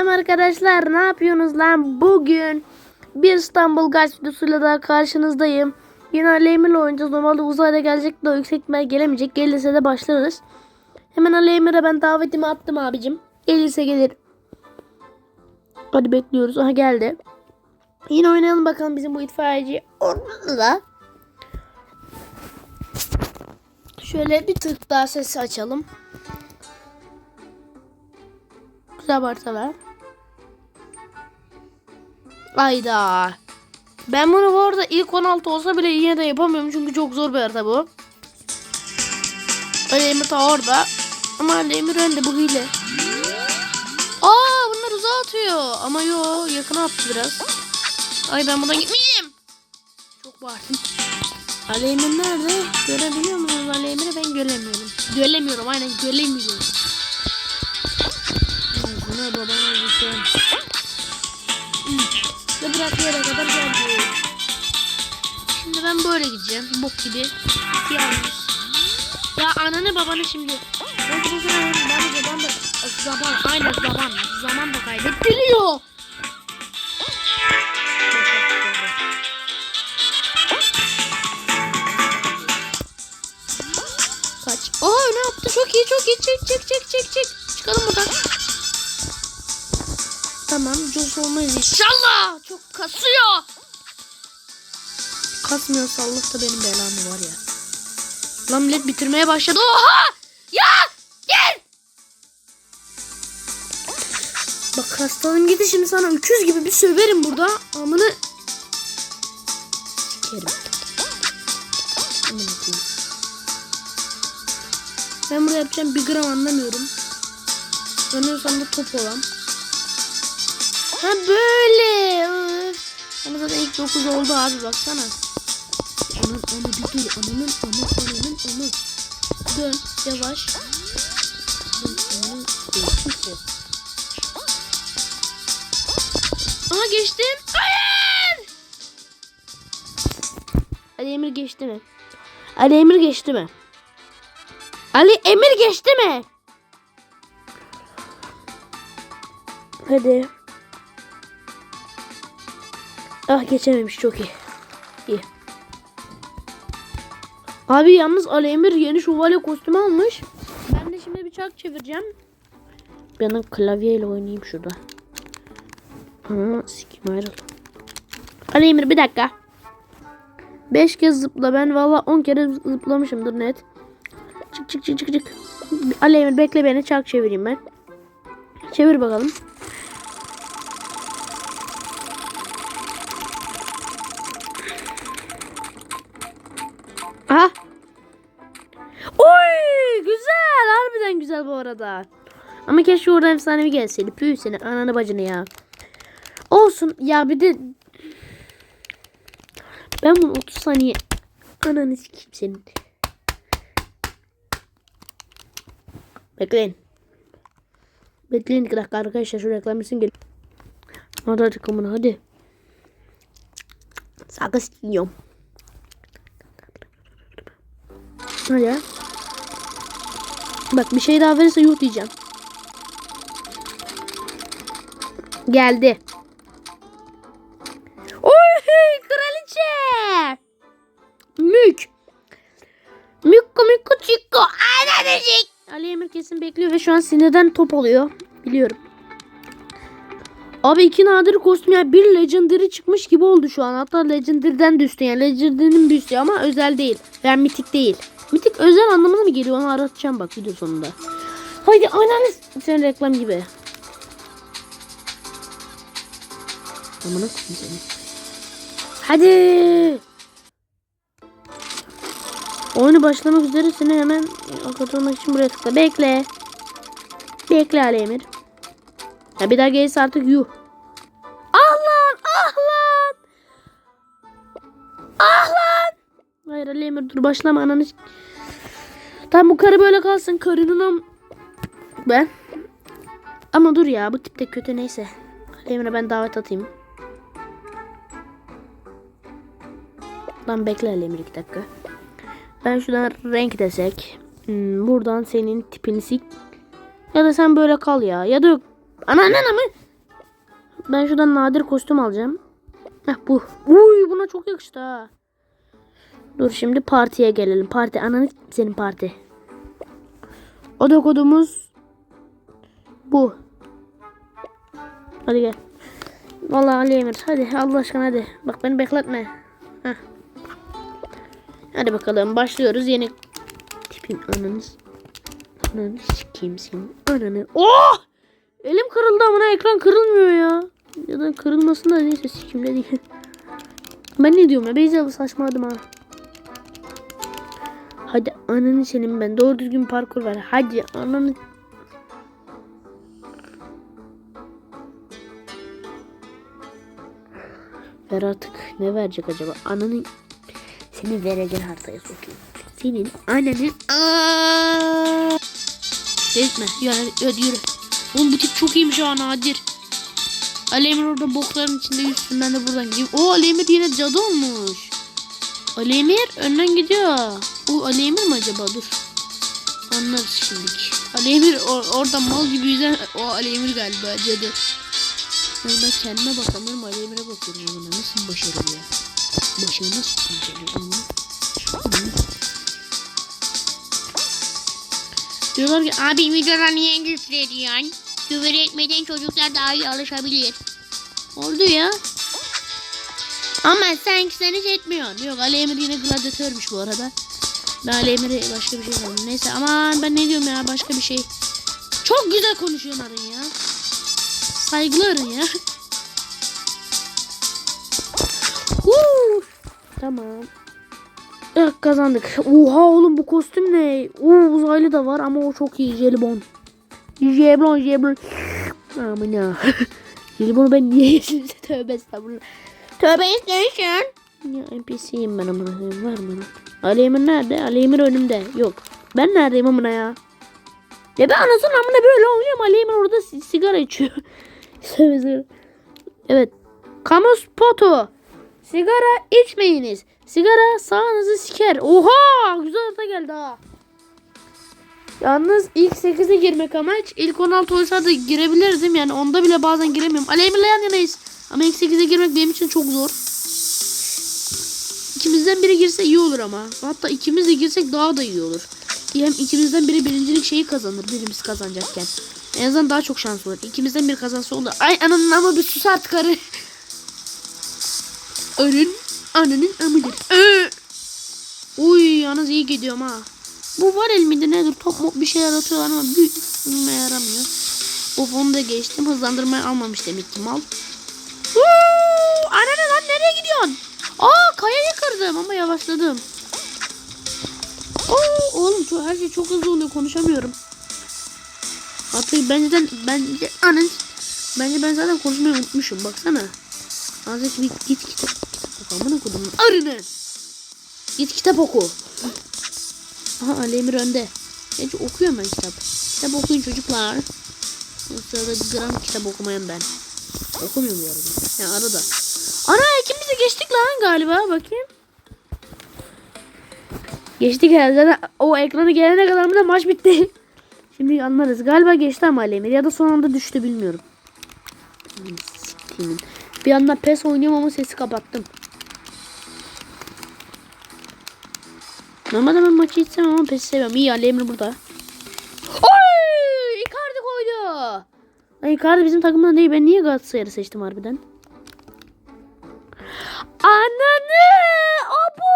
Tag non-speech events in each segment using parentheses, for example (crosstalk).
Selam arkadaşlar ne yapıyorsunuz lan bugün bir İstanbul Guys videosuyla daha karşınızdayım. Yine Aleymir'le oynayacağız. Normalde uzayda gelecek de yüksek ihtimal gelemeyecek. Gelirse de başlarız. Hemen Aleymir'e ben davetimi attım abicim. Gelirse gelir. Hadi bekliyoruz. Aha geldi. Yine oynayalım bakalım bizim bu itfaiyeci. Orada. Şöyle bir tık daha sesi açalım. Güzel parçalar. Ayda. Ben bunu bu arada ilk 16 olsa bile yine de yapamıyorum çünkü çok zor bir harita bu. Ali ta orada. Ama Ali Emir önde bu hile. Aa bunlar uzağa atıyor. Ama yo yakına attı biraz. Ay ben buradan gitmeyeyim. Çok bağırdım. Ali nerede? Görebiliyor musunuz Ali? Ben göremiyorum. Göremiyorum aynen göremiyorum. Ağzına babana gideceğim. Ve bırak yere kadar geldi. Şimdi ben böyle gideceğim. Bok gibi. Yalnız. Ya ananı babanı şimdi. Sana ben zaman da zaman aynen zaman zaman da kaybettiriyor. Kaç. Aa ne yaptı? Çok iyi çok iyi. Çek çek çek çek çek. Çıkalım buradan. Tamam Jos olmayız inşallah. Çok kasıyor. Kasmıyorsa Allah da benim belamı var ya. Lan millet bitirmeye başladı. Oha! Ya! Gel! Bak hastalığım gitti şimdi sana öküz gibi bir söverim burada. Amını sikerim. Koyayım. Ben burada yapacağım bir gram anlamıyorum. Sanıyorsam da top olan. Ha böyle. Ama zaten ilk 9 oldu abi baksana. Aman ama bir dur. Amanın ama ananın ama. Dön yavaş. Dön korkusu. Aha geçtim. Hayır. Ali Emir geçti mi? Ali Emir geçti mi? Ali Emir geçti mi? Hadi. Ah geçememiş çok iyi. İyi. Abi yalnız Ali Emir yeni şövalye kostümü almış. Ben de şimdi bir çark çevireceğim. Ben klavyeyle oynayayım şurada. Ha, sikim ayrıl. Ali Emir bir dakika. 5 kez zıpla ben valla 10 kere zıplamışımdır net. Çık çık çık çık çık. Ali Emir bekle beni çark çevireyim ben. Çevir bakalım. Aha. Oy güzel. Harbiden güzel bu arada. Ama keşke oradan efsanevi gelseydi. Püh seni ananı bacını ya. Olsun. Ya bir de ben bunu 30 saniye ananı sikeyim senin. Bekleyin. Bekleyin bir dakika arkadaşlar şu reklam gel. Hadi hadi hadi. Sakız yiyorum. Hadi. Bak bir şey daha verirse yuh diyeceğim. Geldi. Oy kraliçe. Mük. Mükko mükko çikko. Ananecik. Ali Emir kesin bekliyor ve şu an sinirden top oluyor. Biliyorum. Abi iki nadir kostüm ya bir legendary çıkmış gibi oldu şu an. Hatta legendary'den düştü yani legendary'nin büyüsü ama özel değil. Yani mitik değil. Mitik özel anlamına mı geliyor onu aratacağım bak video sonunda. Haydi aynen sen reklam gibi. Amına koyayım seni. Hadi. Oyunu başlamak üzeresine hemen katılmak için buraya tıkla. Bekle. Bekle Ali Emir. Ya bir daha gelirse artık yuh. Ah lan! Ah lan! Ah lan! Hayır Ali dur başlama ananı. Tamam bu karı böyle kalsın. Karının. Ben. Ama dur ya bu tip de kötü neyse. Ali ben davet atayım. Lan bekle Ali Emir iki dakika. Ben şuradan renk desek. Hmm, buradan senin tipini sik. Ya da sen böyle kal ya. Ya da yok. Ana ana ana? Ben şuradan nadir kostüm alacağım. Heh bu. Uy buna çok yakıştı ha. Dur şimdi partiye gelelim. Parti ananı senin parti. Oda kodumuz bu. Hadi gel. Vallahi Ali Emir hadi Allah aşkına hadi. Bak beni bekletme. Heh. Hadi bakalım başlıyoruz yeni tipin ananız. Ananı kimsin? Ananı. Oh! Elim kırıldı ama ekran kırılmıyor ya. Ya da kırılmasın da neyse sikimde değil. Ben ne diyorum ya Beyza saçmaladım ha. Hadi ananı senin ben doğru düzgün parkur ver. Hadi ananı. Ver artık. Ne verecek acaba? Ananı seni vereceğin haritaya sokayım. Senin ananı Aa! Delirtme. Yürü, yürü. Oğlum bu tip çok iyiymiş ha Nadir. Ali Emir orada bokların içinde yüzsün ben de buradan gideyim. O Ali Emir yine cadı olmuş. Ali Emir önden gidiyor. Bu Ali Emir mi acaba? Dur. Anlarız şimdilik. Ali Emir or- orada mal gibi yüzen o Ali Emir galiba cadı. Yani ben kendime bakamıyorum Ali Emir'e bakıyorum. Ama nasıl başarılı ya? Başarı nasıl başarılı? Diyorlar ki abi videoda niye küfür ediyorsun? Küfür etmeden çocuklar daha iyi alışabilir. Oldu ya. Ama sen sen hiç etmiyorsun. Yok Ali Emir yine gladyatörmüş bu arada. Ben Ali Emir'e başka bir şey sandım. Neyse aman ben ne diyorum ya başka bir şey. Çok güzel konuşuyorsun Arın ya. Saygılı Arın ya. (laughs) Huu. Tamam. Evet kazandık. Oha oğlum bu kostüm ne? Oo uzaylı da var ama o çok iyi. Jelibon. Jelibon jelibon. (laughs) Aman ya. (laughs) Jelibonu ben niye yedim? Tövbe estağfurullah. Tövbe estağfurullah. Ya NPC'yim ben amına. Var mı? lan? Ali Emir nerede? Ali Emir önümde. Yok. Ben neredeyim amına ya? Ya ben anasının amına böyle oynuyorum. Ali Emir orada si- sigara içiyor. (laughs) Evet. Kamu spotu. Sigara içmeyiniz. Sigara sağınızı siker. Oha! Güzel harita geldi ha. Yalnız ilk 8'e girmek amaç. İlk 16 olsa da girebilirdim. Yani onda bile bazen giremiyorum. Aleyhimle yan yanayız. Ama ilk 8'e girmek benim için çok zor. İkimizden biri girse iyi olur ama. Hatta ikimiz de girsek daha da iyi olur. Hem ikimizden biri birincilik şeyi kazanır. Birimiz kazanacakken. En azından daha çok şans olur. İkimizden biri kazansa olur. Ay ananın ama bir sus artık arı. Arın ananın amıdır. Uy yalnız iyi gidiyorum ha. Bu var elimde nedir? Top mop bir şeyler atıyorlar ama işime yaramıyor. Of onu da geçtim. Hızlandırmayı almamış demek ki mal. Huu! Anne lan nereye gidiyorsun? Aa kayayı kırdım ama yavaşladım. Oo, oğlum çok, her şey çok hızlı oluyor konuşamıyorum. Hatta bence bence anın bence ben zaten konuşmayı unutmuşum baksana. Azıcık bir git kitap kitap oku amına kodum. Arını. Git kitap oku. Aha Ali Emir önde. Hiç okuyorum ben kitap. Kitap okuyun çocuklar. O sırada gram kitap okumayan ben. Okumuyorum arada. Yani arada. Ana ikimiz de geçtik lan galiba. Bakayım. Geçtik herhalde. O ekranı gelene kadar da maç bitti. (laughs) Şimdi anlarız. Galiba geçti ama Ali Emir. Ya da son anda düştü bilmiyorum. Siktiğimin. Bir anda pes oynuyorum ama sesi kapattım. Normalde ben maçı içsem ama pes seviyorum. İyi Ali Emre burada. Oy! Icardi koydu. Ay Icardi bizim takımdan değil. Ben niye Galatasaray'ı seçtim harbiden? Ananı! Abu!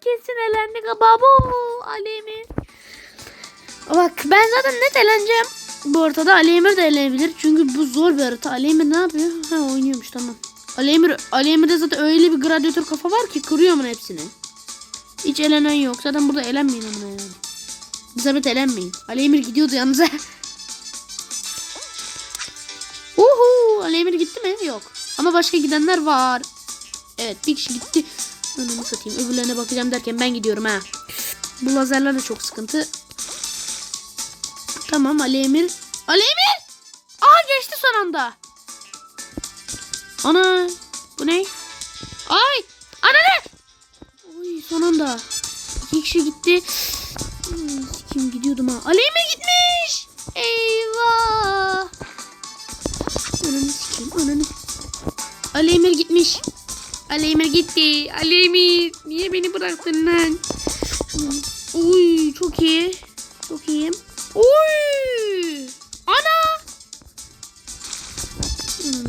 Kesin elendik babo. Ali Emir. Bak ben zaten net eleneceğim. Bu ortada Ali Emir de elenebilir. Çünkü bu zor bir harita. Ali Emir ne yapıyor? Ha oynuyormuş tamam. Ali Emir, Ali Emir'de zaten öyle bir gladyatör kafa var ki kırıyor bunun hepsini. Hiç elenen yok. Zaten burada elenmeyin amına yani. Zahmet elenmeyin. Ali Emir gidiyordu yalnız. (laughs) Emir gitti mi? Yok. Ama başka gidenler var. Evet bir kişi gitti. Ananı satayım. Öbürlerine bakacağım derken ben gidiyorum ha. Bu lazerler de çok sıkıntı. Tamam Ali Emir. Ali Emir! Aha geçti son anda. Ana. Bu ne? Ay! Ana ne? Oy son anda. İki kişi gitti. Hmm, Kim gidiyordum ha? Ali Emir gitmiş. Eyvah. Ananı. Ali Emir gitmiş. Ali Emir gitti. Ali Emir. Niye beni bıraktın lan? Uy çok iyi. Çok iyiyim. Uy. Ana. Hmm.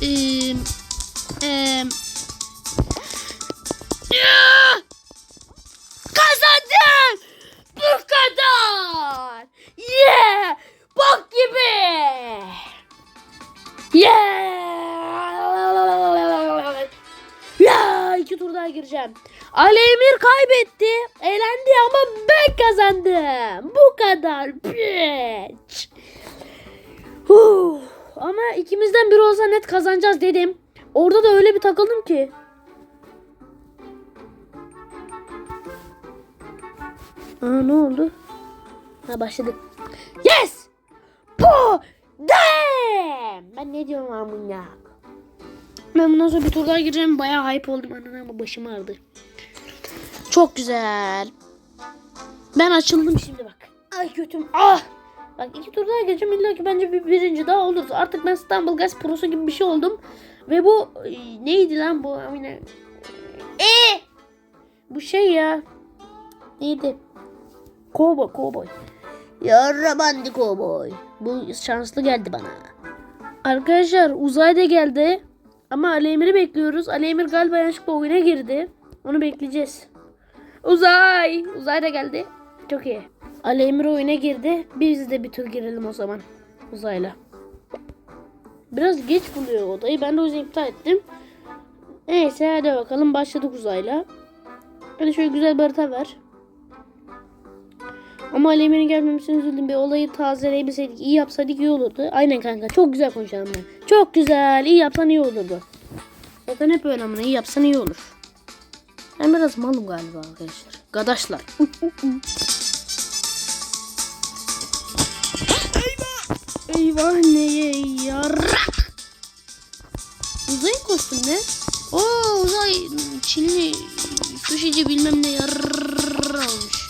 Eee, Huh. Ama ikimizden biri olsa net kazanacağız dedim. Orada da öyle bir takıldım ki. Aa ne oldu? Ha başladık. Yes! Bu! Damn! Ben ne diyorum amına? Ben bundan sonra bir tur daha gireceğim. Bayağı hype oldum anne ama başım ağrıdı. Çok güzel. Ben açıldım şimdi bak. Ay götüm. Ah! Bak iki tur daha gireceğim. İlla ki bence bir birinci daha oluruz. Artık ben İstanbul Gaz Prosu gibi bir şey oldum. Ve bu e, neydi lan bu Amine? E! Bu şey ya. Neydi? Kovboy, kovboy. Yarra bandi kovboy. Bu şanslı geldi bana. Arkadaşlar uzay da geldi. Ama Ali Emir'i bekliyoruz. Ali Emir galiba yanlışlıkla oyuna girdi. Onu bekleyeceğiz. Uzay! Uzay da geldi. Çok iyi. Ali Emir oyuna girdi. Biz de bir tur girelim o zaman. Uzayla. Biraz geç buluyor odayı. Ben de o yüzden iptal ettim. Neyse hadi bakalım başladık uzayla. Hadi şöyle güzel bir harita ver. Ama Ali Emir'in gelmemesine üzüldüm. Bir olayı tazeleyebilseydik, iyi yapsaydık iyi olurdu. Aynen kanka. Çok güzel konuşalım ben. Çok güzel. iyi yapsan iyi olurdu. Zaten hep ama iyi yapsan iyi olur. Ben biraz malım galiba arkadaşlar. Gadaşlar. (laughs) Eyvah. Neye yarak. Uzay kostüm ne? Oo uzay Çinli sushici bilmem ne yarrrr olmuş.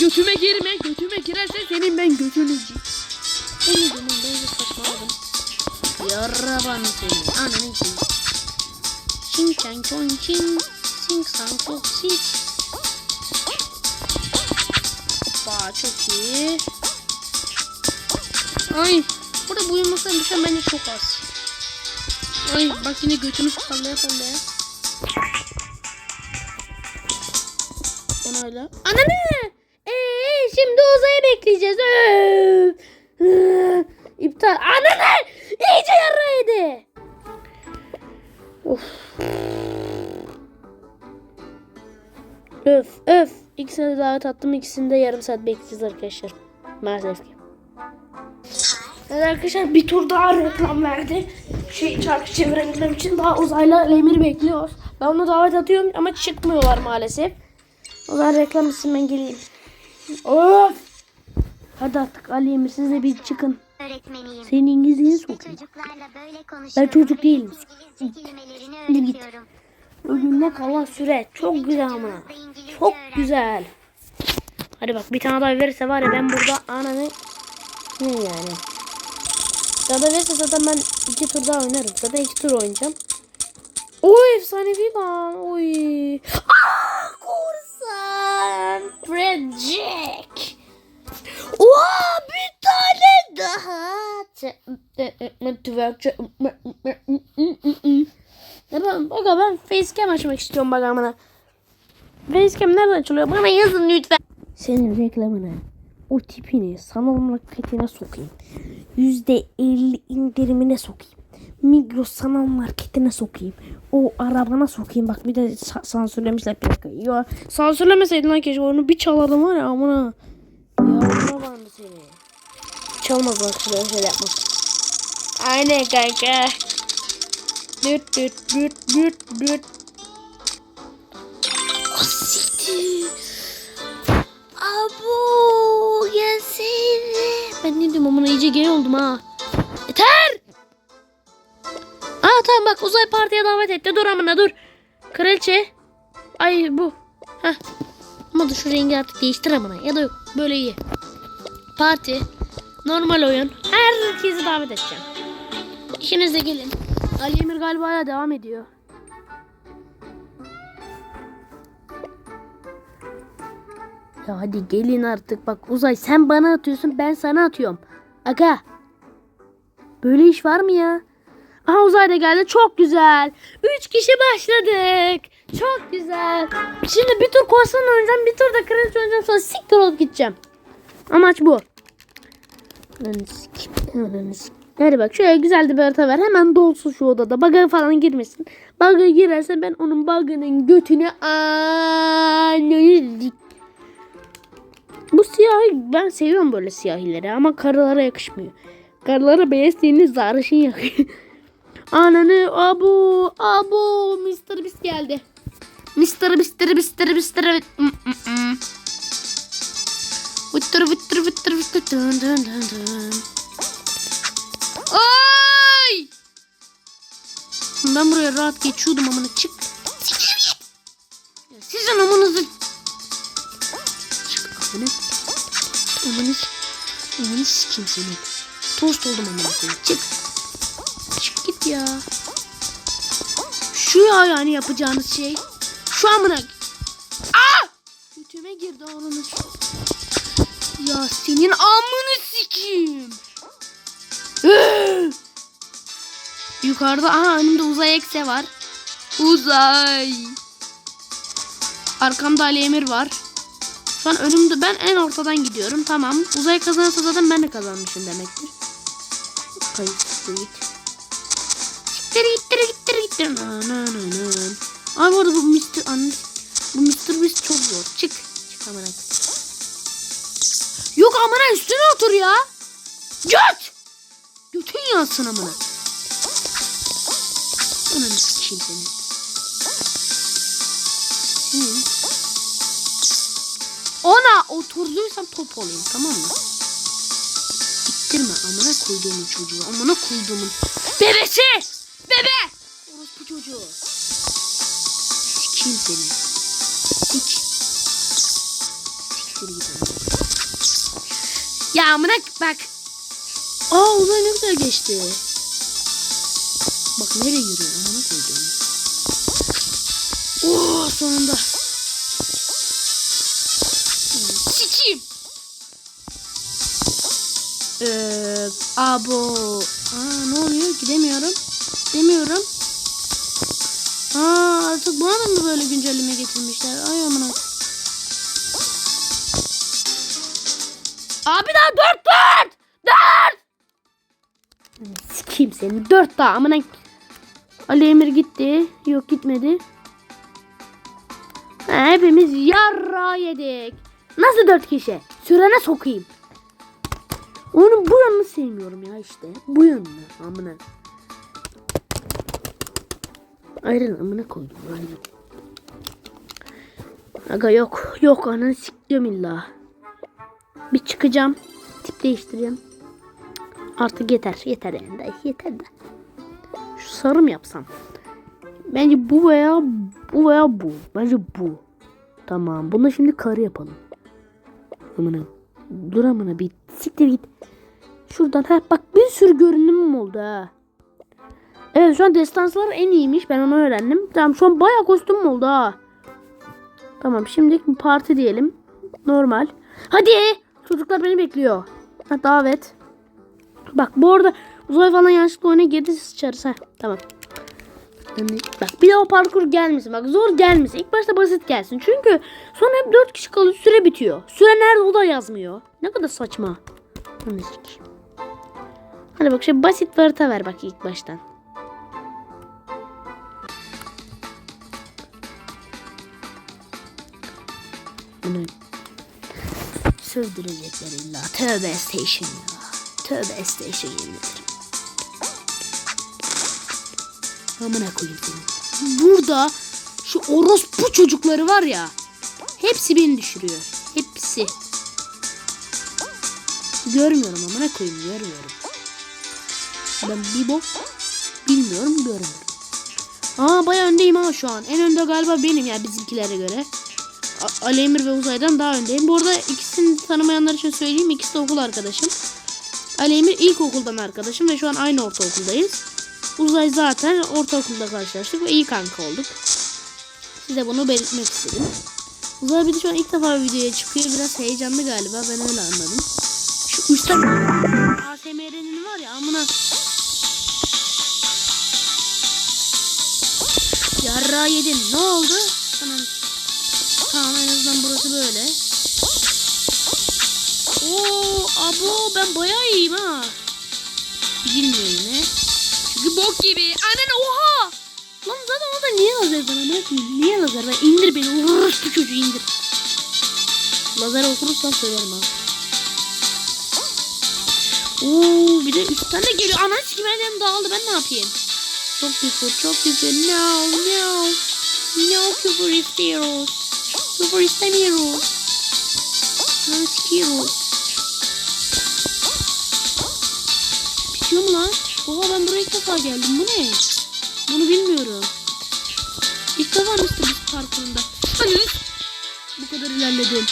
Götüme girme. Götüme girerse senin ben götünü yiyeceğim. Senin canım ben de saçmaladım. Yaraban seni. Ananı seni. Çin çan çon çin. Sing sang çok sik. Hoppa çok iyi. Ay. Burada buyurmasına düşen bence çok az. Ay bak yine götünü sallaya sallaya. Onayla. Ananı! Ee, şimdi uzayı bekleyeceğiz. Öf. Hı, İptal. Ananı! İyice yaraydı. Of. Öf öf. İkisine de davet attım. İkisini de yarım saat bekleyeceğiz arkadaşlar. Maalesef ki. Evet arkadaşlar bir tur daha reklam verdi. Şey çarkı çevirebilmem için daha uzayla Emir bekliyor. Ben ona davet atıyorum ama çıkmıyorlar maalesef. O zaman reklam için ben geleyim. Of! Hadi artık Ali Emir siz de bir çıkın. Öğretmeniyim. Senin İngilizceni böyle Ben çocuk değilim. Git. öğretiyorum. Önüne kalan süre çok güzel ama. Çok güzel. Hadi bak bir tane daha verirse var ya ben burada ananı ne yani. Daha da verirse zaten ben iki tur daha oynarım. Zaten iki tur oynayacağım. Oy efsanevi lan. Oy. Ah korsan. Jack. Oha bir tane daha. Twerkçe. Ne ben, bak ben facecam açmak istiyorum bak amına. Facecam nereden açılıyor? Bana yazın lütfen. Senin reklamını, o tipini sanal marketine sokayım. Yüzde elli indirimine sokayım. Migros sanal marketine sokayım. O arabana sokayım. Bak bir de sa- sansürlemişler plakayı. Ya sansürlemeseydin lan keşke onu bir çalardım var ya amına. Ya bandı seni. Çalmaz bak şöyle şöyle yapmak. Aynen kanka. Düt düt düt düt düt. Asiktir. Abo gelseydi. Ben ne diyorum amına iyice gay oldum ha. Yeter. Aa tamam bak uzay partiye davet etti. Dur amına dur. Kraliçe. Ay bu. Heh. Ama dur şu rengi artık değiştir amına. Ya da yok. Böyle iyi. Parti. Normal oyun. Herkesi davet edeceğim. İşinize gelin. Ali Emir galiba hala devam ediyor. Ya hadi gelin artık. Bak Uzay sen bana atıyorsun ben sana atıyorum. Aga. Böyle iş var mı ya? Aha Uzay da geldi. Çok güzel. Üç kişi başladık. Çok güzel. Şimdi bir tur korsan oynayacağım. Bir tur da kraliçe oynayacağım. Sonra siktir olup gideceğim. Amaç bu. Hadi bak şöyle güzel bir harita ver. Hemen dolsun şu odada. Bug'a falan girmesin. Bug'a girerse ben onun bug'ının götünü ananı Bu siyahi ben seviyorum böyle siyahileri ama karılara yakışmıyor. Karılara beyazliğini zarışın yakıyor. (laughs) Ananı abu abu Mr. Beast geldi. Mr. Mr. Mr. Mm. Vıttır vıttır vıttır vıttır dın dın dın dın. Ay! Ben buraya rahat geçiyordum amına çık. Sizin amanızı amına. Amanı amanı sikeyim seni. Tost oldum amına koyayım. Çık. Çık git ya. Şu ya yani yapacağınız şey. Şu amına. Aa! Götüme girdi ananı. Ya senin amını sikeyim. Ee! (gasps) Yukarıda aha önümde uzay ekse var. Uzay. Arkamda Ali Emir var. Şu an önümde ben en ortadan gidiyorum. Tamam. Uzay kazanırsa zaten ben de kazanmışım demektir. Hayır siktir git. Siktir gittir gittir gittir. Na, na, na, na. Ay bu arada bu Mr. Anne, bu Mr. Beast çok zor. Çık. Çık amına. Yok amına üstüne otur ya. Göt. Götün yansın amına. Ananı sikeyim seni. Senin. Ona oturduysam top olayım tamam mı? İttirme amına koyduğumun çocuğu. Amına koyduğumun bebesi. Bebe. Orospu çocuğu. Sikeyim seni. Sik. Siktir git. Ya amına bak. Aa uzay ne güzel geçti. Bak nereye yürüyor amına koyduğum. Oo sonunda. Ee, abo. Aa ne oluyor? Gidemiyorum. Gidemiyorum. Aa artık bana mı böyle güncelleme getirmişler? Ay amına. Abi daha dört dört. Dört. Sikeyim seni. Dört daha amına. Ali Emir gitti. Yok gitmedi. Ha, hepimiz yarra yedik. Nasıl dört kişi? Sürene sokayım. Onun bu yanını sevmiyorum ya işte. Bu yanını amına. Ayrıl amına koydum. Ayrıl. Aga yok. Yok ananı siktim illa. Bir çıkacağım. Tip değiştireceğim. Artık yeter. Yeter yani. Yeter de. Şu sarı mı yapsam? Bence bu veya bu veya bu. Bence bu. Tamam. Bunu şimdi karı yapalım. Amına. Dur amına bir siktir git. Şuradan ha bak bir sürü görünümüm oldu ha. Evet şu an destanslar en iyiymiş. Ben onu öğrendim. Tamam şu an bayağı kostümüm oldu ha. Tamam şimdi parti diyelim. Normal. Hadi. Çocuklar beni bekliyor. Ha, davet. Bak bu arada uzay falan yanlışlıkla oyuna girdi sıçarız. Ha, tamam. Bak bir de o parkur gelmesin. Bak zor gelmesin. İlk başta basit gelsin. Çünkü sonra hep 4 kişi kalıyor. Süre bitiyor. Süre nerede o da yazmıyor. Ne kadar saçma. Sikeyim. Hadi bak şöyle basit bir harita ver bak ilk baştan. Bunu sövdürecekler illa. Tövbe station ya. Tövbe station yemin ederim. Amına koyayım seni. Burada şu orospu çocukları var ya. Hepsi beni düşürüyor. Hepsi. Görmüyorum amına koyayım görmüyorum. Ben bir bok bilmiyorum görmüyorum. Aa baya öndeyim ama şu an. En önde galiba benim ya bizimkilere göre. A- Ali Emir ve Uzay'dan daha öndeyim. Bu arada ikisini tanımayanlar için söyleyeyim. İkisi de okul arkadaşım. Ali Emir ilkokuldan arkadaşım ve şu an aynı ortaokuldayız. Uzay zaten ortaokulda karşılaştık ve iyi kanka olduk. Size bunu belirtmek istedim. Uzay bir de şu an ilk defa videoya çıkıyor. Biraz heyecanlı galiba. Ben öyle anladım. Şu üstten ASMR'nin var ya amına. Yarra yedin. Ne oldu? Tamam. Tamam en azından burası böyle. Oo abo ben bayağı iyiyim ha. Bilmiyor yine. Çünkü bok gibi. Anan oha. Lan zaten orada niye lazer bana bırakmıyor? Niye lazer? Ben indir beni. Vurur bu çocuğu indir. Lazer okurursan söylerim ha. Oo bir de üstten de geliyor. Anan sikim elim dağıldı. Ben ne yapayım? Çok küfür, çok küfür. No, no. No küfür istiyoruz. Küfür istemiyoruz. Lan sikiyoruz. Bitiyor mu lan? Oha ben buraya ilk defa geldim. Bu ne? Bunu bilmiyorum. İlk defa Mr. Beast parkurunda. Hani bu kadar ilerledim.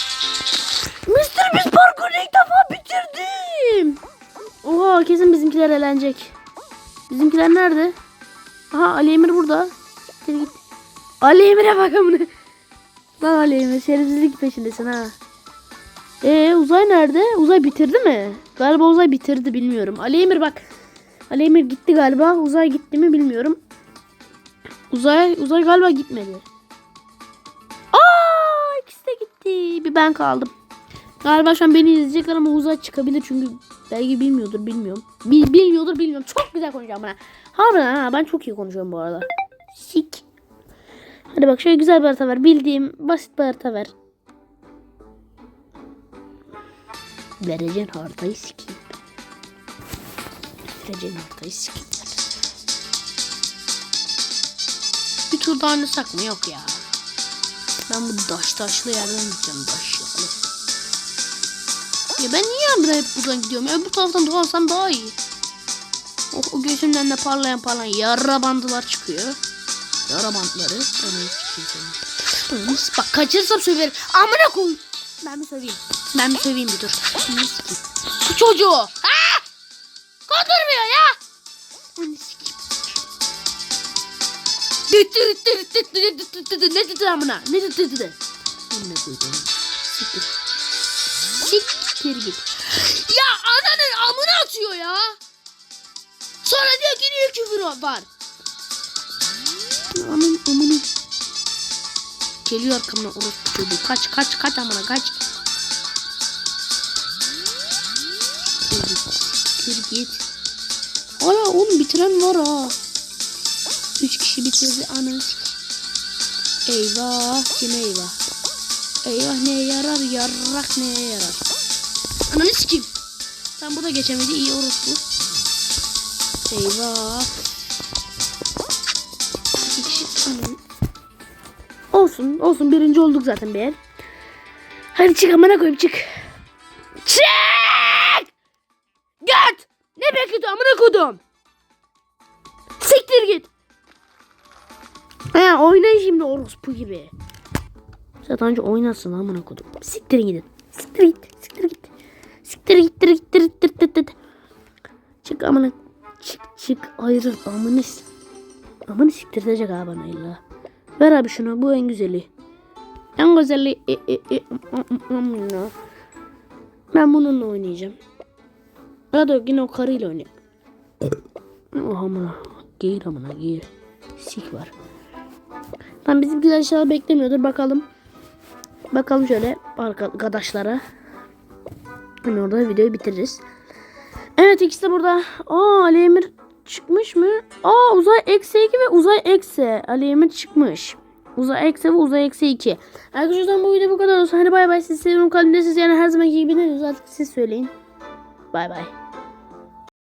Mr. Beast parkurunu ilk defa bitirdim. Oha kesin bizimkiler eğlenecek. Bizimkiler nerede? Aha Ali Emir burada. Siktir git. Ali Emir'e bak amına. Lan Ali Emir şerefsizlik peşindesin ha. Ee Uzay nerede? Uzay bitirdi mi? Galiba Uzay bitirdi bilmiyorum. Ali Emir bak. Ali Emir gitti galiba. Uzay gitti mi bilmiyorum. Uzay Uzay galiba gitmedi. Aa ikisi de gitti. Bir ben kaldım. Galiba şu an beni izleyecekler ama Uzay çıkabilir çünkü belki bilmiyordur bilmiyorum. Bil, bilmiyordur bilmiyorum. Çok güzel konuşacağım bana. Harbiden ha ben çok iyi konuşuyorum bu arada. Sik. Hadi bak şöyle güzel bir harita ver. Bildiğim basit bir harita ver. Vereceğin haritayı sikeyim. Vereceğin haritayı sikeyim. Bir tur daha oynasak mı? Yok ya. Ben bu taş taşlı yerden gideceğim. Taş yalı. Ya ben niye hep buradan gidiyorum? Bu taraftan dolansam daha iyi. O, o gözümden de parlayan parlayan yara bandılar çıkıyor. Yara bandları. Onu çıkacağım. Bak kaçırsam söverim. Amına koy. Ben bir söveyim. Ben bir söveyim bir dur. Şu çocuğu. Ha! Kondurmuyor ya. Ne dedi amına? Ne dedi dedi? Amına koydum. Siktir. Siktir git. Ya ananın amına atıyor ya. Sonra diyor ki niye küfür var? Aman amına. Geliyor arkamdan orospu çocuğu. Kaç kaç kaç amına kaç. Siktir git. Hala oğlum bitiren var ha. Üç kişi bitirdi ananı. Eyvah kime eyvah. Eyvah neye yarar yarrak neye yarar. Ananı sikeyim. Sen bu da geçemedi iyi orospu. Eyvah. Olsun olsun birinci olduk zaten bir. Hadi çık amına koyayım çık. Çık! Git! Ne bekliyorsun amına koydum? Siktir git. He oynayın şimdi orospu gibi. Önce oynasın amına koydum. Siktir gidin. Siktir git. Siktir git. Siktir gittir gittir gittir gittir gittir. Çık amına. Çık çık ayrıl amına. s- Amına siktirecek ha bana illa. Ver abi şunu bu en güzeli. En güzeli. E, e, e, am- am- amına. Ben bununla oynayacağım. Ya da yine o karıyla oynayayım. Oh amına. Geyir amına geyir. Sik var. Tam bizimkiler inşallah beklemiyordur. Bakalım. Bakalım şöyle arkadaşlara. Hani orada videoyu bitiririz. Evet ikisi de burada. Aa Ali Emir çıkmış mı? Aa uzay eksi 2 ve uzay eksi. Ali Emir çıkmış. Uzay eksi ve uzay eksi 2. Arkadaşlar bu video bu kadar olsun. Hadi bay bay. Siz seviyorum kalbimde siz yani her zamanki gibi ne diyorsunuz artık siz söyleyin. Bay bay.